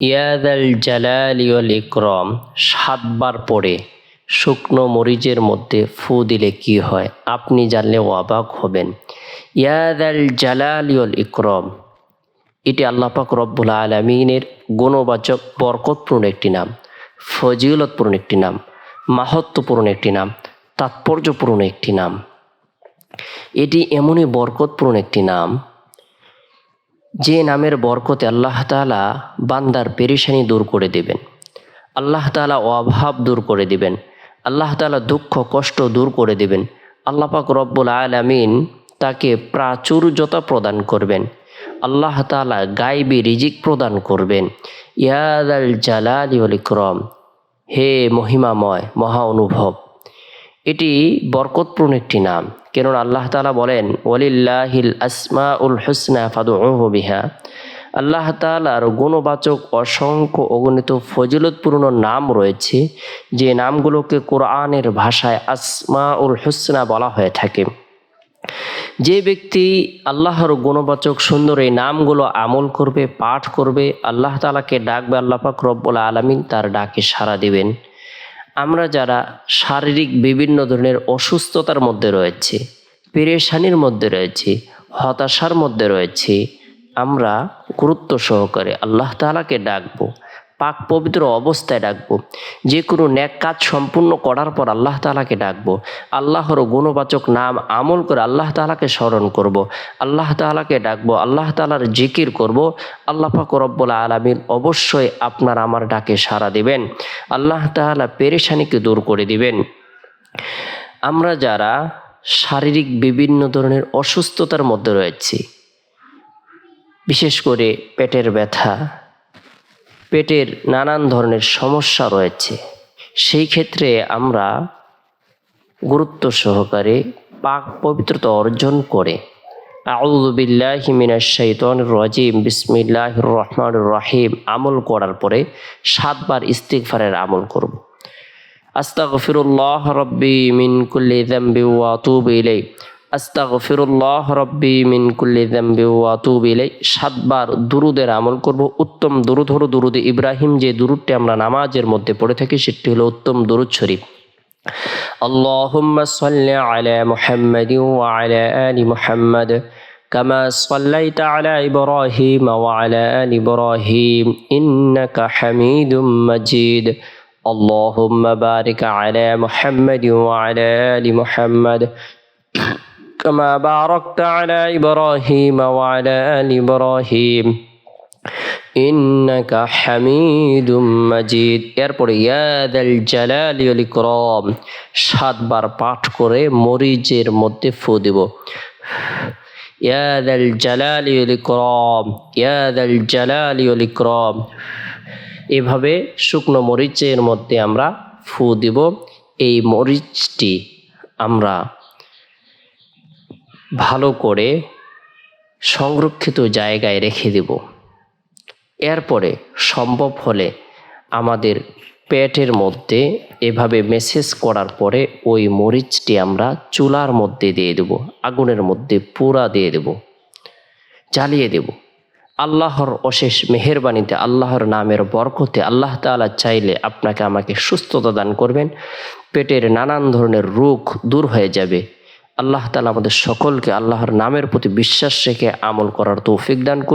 ইয়াদাল জালালিওল ইকরম, সাতবার পরে শুকনো মরিচের মধ্যে ফু দিলে কি হয়? আপনি জানলে অবাক হবেন। ইয়াদাল জালালিওল ইকরম, এটি আল্লাপাক রব্বুল আলমিনের গুণবাচক, বরকতপূর্ণ একটি নাম, ফজিলতপূর্ণ একটি নাম মাহাত্মপূর্ণ একটি নাম, তাৎপর্যপূর্ণ একটি নাম। এটি এমনই বরকতপূর্ণ একটি নাম যে নামের বরকতে আল্লাহ তাআলা বান্দার পেরেশানি দূর করে দেবেন। আল্লাহ তাআলা অভাব দূর করে দিবেন। আল্লাহ তাআলা দুঃখ, কষ্ট দূর করে দিবেন। আল্লাহ পাক রব্বুল আলামিন তাকে প্রাচুর্যতা প্রদান করবেন। আল্লাহ তাআলা গাইবি রিজিক প্রদান করবেন। ইয়াদ আল জালালি ইকরম। হে মহিমাময়, মহা অনুভব। এটি বরকতপূর্ণ একটি নাম। কেননা আল্লাহ তালা বলেন ওলিল্লাহিল আসমা উল হুসনা ফাদু বিহা। আল্লাহ তালার গুণবাচক, অসংখ্য, অগণিত ফজিলতপূর্ণ নাম রয়েছে, যে নামগুলোকে কোরআনের ভাষায় আসমা উল হুসনা বলা হয়ে থাকে। যে ব্যক্তি আল্লাহর গুণবাচক, সুন্দর এই নামগুলো আমল করবে, পাঠ করবে, আল্লাহ তালাকে ডাকবে, আল্লাহ পাক রব্বুল আলমিন তার ডাকে সাড়া দিবেন। আমরা যারা শারীরিক বিভিন্ন ধরনের অসুস্থতার মধ্যে রয়েছে, পেরেশানির মধ্যে রয়েছে, হতাশার মধ্যে রয়েছে, আমরা গুরুত্ব সহকারে আল্লাহ তালাকে ডাকবো। পাক পবিত্র অবস্থায় ডাকবো যে কোনো ন্যাক কাজ সম্পূর্ণ করার পর আল্লাহ তালাকে ডাকবো আল্লাহর গুণবাচক নাম আমল করে আল্লাহ তালাকে স্মরণ করব। আল্লাহ তালাকে ডাকবো, আল্লাহ তালার জিকির করব। আল্লাহ পাক রব্বুল আলমিন অবশ্যই আপনার আমার ডাকে সাড়া দিবেন আল্লাহ তালা পেরেশানিকে দূর করে দিবেন আমরা যারা শারীরিক বিভিন্ন ধরনের অসুস্থতার মধ্যে রয়েছি, বিশেষ করে পেটের ব্যথা পেটের নানান ধরনের সমস্যা রয়েছে। সেই ক্ষেত্রে আমরা গুরুত্ব সহকারে পাক পবিত্রতা অর্জন করে। রাজিম, বিসমিল্লাহির রহমানির রহিম আমল করার পরে সাতবার ইস্তিগফারের আমল করব। আস্তাগফিরুল্লাহ রব্বি মিন কুল্লি যামবি ওয়া আতুবু ইলাই আস্তাগফিরুল্লাহ রব্বি মিন কুল্লি যামবি ওয়া আতুবু ইলাই সাতবার দুরুদের আমল করব উত্তম দুরুদ হলো দুরুদে ইব্রাহিম যে দুরুদটি আমরা নামাজের মধ্যে পড়ে থাকি সেটি হলো উত্তম দুরুদ শরীফ اللهم صل على محمد وعلى آل محمد كما صليت على إبراهيم وعلى آل إبراهيم إنك حميد مجيد اللهم بارك على محمد وعلى آل محمد كما باركت على إبراهيم وعلى آل إبراهيم ইন্নাকা হামিদুম মাজিদ এরপরে ইয়াদাল জালালি ওয়াল ইকরাম সাতবার পাঠ করে মরিচের মধ্যে ফু দেব ইয়াদাল জালালি ওয়াল ইকরাম ইয়াদাল জালালি ওয়াল ইকরাম এভাবে শুকনো মরিচের মধ্যে আমরা ফু দিব এই মরিচটি আমরা ভালো করে সংরক্ষিত জায়গায় রেখে দেব। এরপরে সম্ভব হলে আমাদের পেটের মধ্যে এভাবে মেসেজ করার পরে ওই মরিচটি আমরা চুলার মধ্যে দিয়ে দেব, আগুনের মধ্যে পুরা দিয়ে দেব, জ্বালিয়ে দেব। আল্লাহর অশেষ মেহেরবানিতে, আল্লাহর নামের বরকতে আল্লাহ তাআলা চাইলে আপনাকে আমাকে সুস্থতা দান করবেন, পেটের নানান ধরনের রোগ দূর হয়ে যাবে আল্লাহ তালা আমাদের সকলকে আল্লাহর নামের প্রতি বিশ্বাস রেখে আমল করার তৌফিক দান করুন।